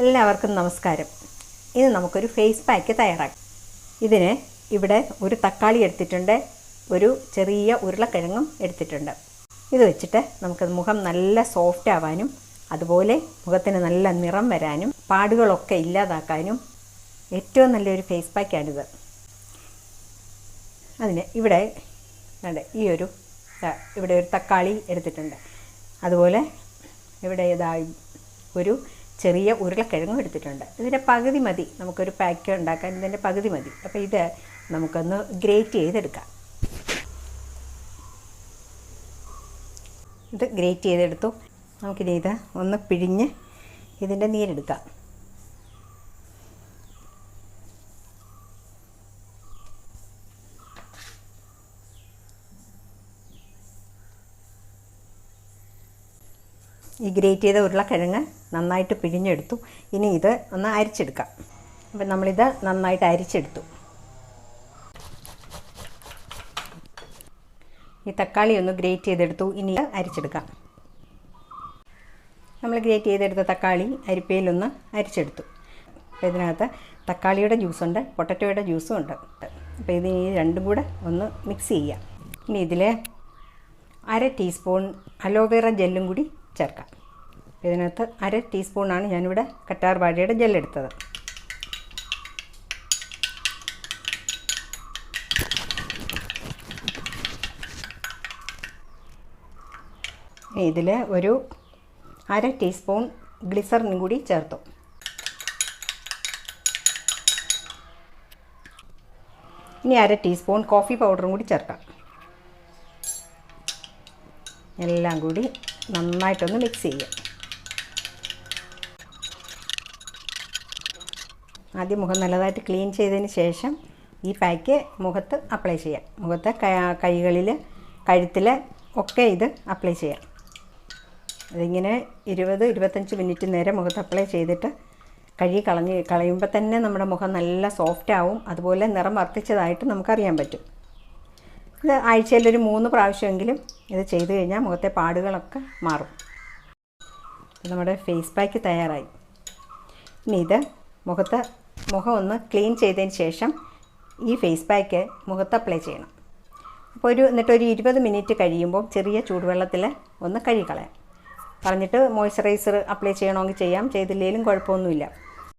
എല്ലാവർക്കും നമസ്കാരം. ഇന്ന് നമുക്കൊരു ഫേസ് പാക്ക് തയ്യാറാക്കാം. ഇതിന് ഇവിടെ ഒരു തക്കാളി എടുത്തിട്ടുണ്ട് ഒരു ചെറിയ ഉരുളക്കിഴങ്ങും എടുത്തിട്ടുണ്ട്. ഇത് വെച്ചിട്ട് നമുക്ക് മുഖം നല്ല സോഫ്റ്റ് ആവാനും അതുപോലെ മുഖത്തിന് നല്ല നിറം വരാനും പാടുകളൊക്കെ ഇല്ലാതാക്കാനും ഏറ്റവും നല്ലൊരു ഫേസ് പാക്കാണിത് അതിന് ഇവിടെ ഈ ഒരു ഇവിടെ ഒരു തക്കാളി എടുത്തിട്ടുണ്ട്. അതുപോലെ ഇവിടെ ഇതായി ഒരു ചെറിയ ഉരുളക്കിഴങ്ങും എടുത്തിട്ടുണ്ട്. ഇതിന്റെ പകുതി മതി. നമുക്കൊരു പാക്ക് ഉണ്ടാക്കാൻ ഇതിന്റെ പകുതി മതി. അപ്പോൾ ഇത് നമുക്കൊന്ന് ഗ്രേറ്റ് ചെയ്തെടുക്കാം. ഇത് ഗ്രേറ്റ് ചെയ്തെടുത്തു. നമുക്കിനി ഇത് ഒന്ന് പിഴിഞ്ഞ് ഇതിന്റെ നീരെടുക്കാം. ഈ ഗ്രേറ്റ് ചെയ്ത ഉരുളക്കിഴങ്ങ് നന്നായിട്ട് പിഴിഞ്ഞെടുത്തു. ഇനി ഇത് ഒന്ന് അരിച്ചെടുക്കാം. അപ്പം നമ്മളിത് നന്നായിട്ട് അരിച്ചെടുത്തു. ഈ തക്കാളി ഒന്ന് ഗ്രേറ്റ് ചെയ്തെടുത്തു. ഇനി അരിച്ചെടുക്കാം. നമ്മൾ ഗ്രേറ്റ് ചെയ്തെടുത്ത തക്കാളി അരിപ്പയിലൊന്ന് അരിച്ചെടുത്തു. അപ്പോൾ ഇതിനകത്ത് തക്കാളിയുടെ ജ്യൂസുണ്ട് പൊട്ടറ്റോയുടെ ജ്യൂസും ഉണ്ട്. അപ്പോൾ ഇത് ഈ രണ്ടും കൂടെ ഒന്ന് മിക്സ് ചെയ്യാം. ഇനി ഇതിൽ അര ടീസ്പൂൺ അലോവേറ ജെല്ലും കൂടി ചേർക്കാം. ഇതിനകത്ത് അര ടീസ്പൂണാണ് ഞാനിവിടെ കറ്റാർ വാഴയുടെ ജെല്ലെടുത്തത് ഇതിൽ ഒരു അര ടീസ്പൂൺ ഗ്ലിസറിനും കൂടി ചേർത്തു. ഇനി അര ടീസ്പൂൺ കോഫി പൗഡറും കൂടി ചേർക്കാം. എല്ലാം കൂടി നന്നായിട്ടൊന്ന് മിക്സ് ചെയ്യാം. ആദ്യം മുഖം നല്ലതായിട്ട് ക്ലീൻ ചെയ്തതിന് ശേഷം ഈ പാക്ക് മുഖത്ത് അപ്ലൈ ചെയ്യാം. മുഖത്ത് കൈകളിൽ കഴുത്തിൽ ഒക്കെ ഇത് അപ്ലൈ ചെയ്യാം. അതിങ്ങനെ ഇരുപത് ഇരുപത്തഞ്ച് മിനിറ്റ് നേരം മുഖത്ത് അപ്ലൈ ചെയ്തിട്ട് കഴുകി കളഞ്ഞ് കളയുമ്പോൾ തന്നെ നമ്മുടെ മുഖം നല്ല സോഫ്റ്റ് ആവും. അതുപോലെ നിറം വർദ്ധിച്ചതായിട്ട് നമുക്കറിയാൻ പറ്റും. ഇത് ആഴ്ചയിൽ ഒരു മൂന്ന് പ്രാവശ്യമെങ്കിലും ഇത് ചെയ്തു കഴിഞ്ഞാൽ മുഖത്തെ പാടുകളൊക്കെ മാറും. നമ്മുടെ ഫേസ് പാക്ക് തയ്യാറായി. ഇനി ഇത് മുഖത്ത് മുഖം ഒന്ന് ക്ലീൻ ചെയ്തതിന് ശേഷം ഈ ഫേസ് പാക്ക് മുഖത്ത് അപ്ലൈ ചെയ്യണം. അപ്പോൾ ഒരു എന്നിട്ട് ഒരു ഇരുപത് മിനിറ്റ് കഴിയുമ്പോൾ ചെറിയ ചൂടുവെള്ളത്തിൽ ഒന്ന് കഴുകിക്കളയാം പറഞ്ഞിട്ട് മോയ്സ്ചറൈസർ അപ്ലൈ ചെയ്യണമെങ്കിൽ ചെയ്യാം. ചെയ്തില്ലെങ്കിലും കുഴപ്പമൊന്നുമില്ല.